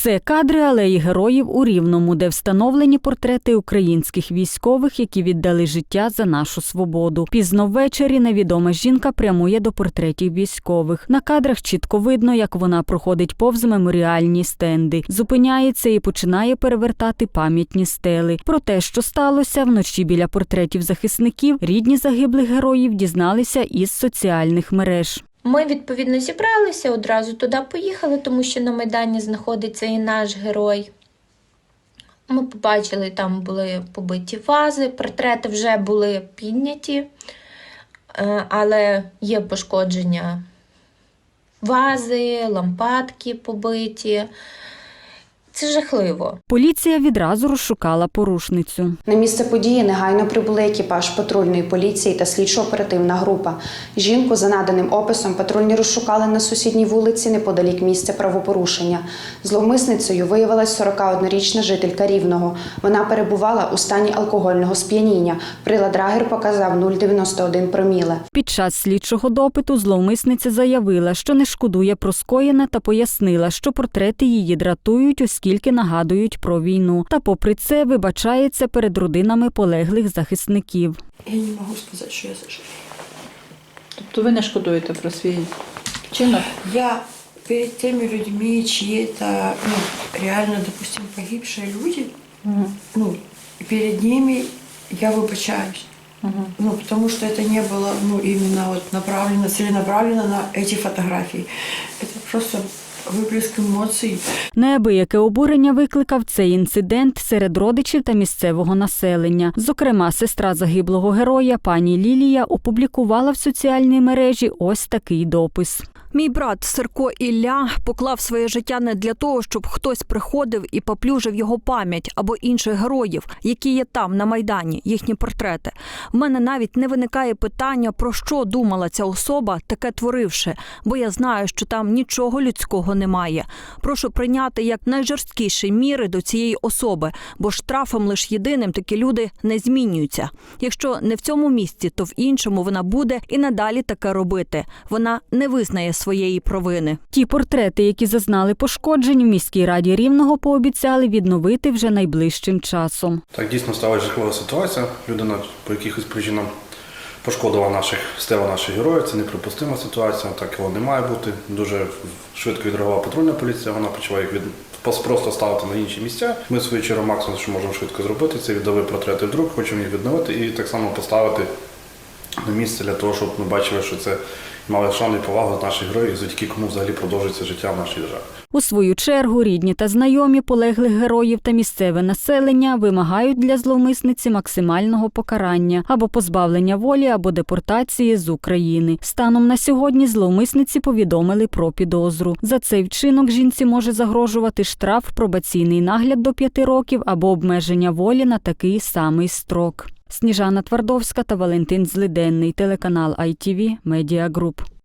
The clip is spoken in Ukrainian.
Це кадри алеї героїв у Рівному, де встановлені портрети українських військових, які віддали життя за нашу свободу. Пізно ввечері невідома жінка прямує до портретів військових. На кадрах чітко видно, як вона проходить повз меморіальні стенди, зупиняється і починає перевертати пам'ятні стели. Про те, що сталося вночі біля портретів захисників, рідні загиблих героїв дізналися із соціальних мереж. Ми відповідно зібралися, одразу туди поїхали, тому що на Майдані знаходиться і наш герой. Ми побачили, там були побиті вази, портрети вже були підняті, е, але є пошкодження вази, лампадки побиті. Це жахливо. Поліція відразу розшукала порушницю. На місце події негайно прибули екіпаж патрульної поліції та слідчо-оперативна група. Жінку за наданим описом патрульні розшукали на сусідній вулиці неподалік місця правопорушення. Зловмисницею виявилась 41-річна жителька Рівного. Вона перебувала у стані алкогольного сп'яніння. Прилад Драгер показав 0,91 проміле. Під час слідчого допиту зловмисниця заявила, що не шкодує про скоєне та пояснила, що портрети її дратують, оскільки нагадують про війну. Та, попри це, вибачається перед родинами полеглих захисників. Я не могу сказать, что я сожалею. Тобто ви не шкодуєте про свій вчинок? Я перед теми людьми, чьи-то, ну, реально, допустим, погибшие люди, ну, перед ними я выбачаюсь. Ну, потому что это не было, ну, именно вот направлено, целенаправленно на эти фотографии. Это просто выплеск емоцій. Неабияке обурення викликав цей інцидент серед родичів та місцевого населення. Зокрема, сестра загиблого героя пані Лілія опублікувала в соціальній мережі ось такий допис. Мій брат Сирко Ілля поклав своє життя не для того, щоб хтось приходив і поплюжив його пам'ять або інших героїв, які є там на майдані, їхні портрети. В мене навіть не виникає питання, про що думала ця особа, таке творивши, бо я знаю, що там нічого людського немає. Прошу прийняти як найжорсткіші міри до цієї особи, бо штрафом лише єдиним такі люди не змінюються. Якщо не в цьому місці, то в іншому вона буде і надалі таке робити. Вона не визнає своєї провини. Ті портрети, які зазнали пошкоджень, в міській раді рівного пообіцяли відновити вже найближчим часом. Так дійсно сталася жахлива ситуація. Людина по якихось причинам пошкодила наших стела наших героїв. Це неприпустима ситуація, так його не має бути. Дуже швидко відреагувала патрульна поліція. Вона почала їх від просто ставити на інші місця. Ми свою чергу максимум, що можемо швидко зробити, це віддали портрети в друк, хочемо їх відновити і так само поставити на місце для того, щоб ми бачили, що це мали шану і повагу до наших героїв, завдяки кому взагалі продовжується життя в нашій державі. У свою чергу рідні та знайомі полеглих героїв та місцеве населення вимагають для зловмисниці максимального покарання або позбавлення волі, або депортації з України. Станом на сьогодні зловмисниці повідомили про підозру. За цей вчинок жінці може загрожувати штраф, пробаційний нагляд до п'яти років або обмеження волі на такий самий строк. Сніжана Твардовська та Валентин Злиденний, телеканал ITV Media Group.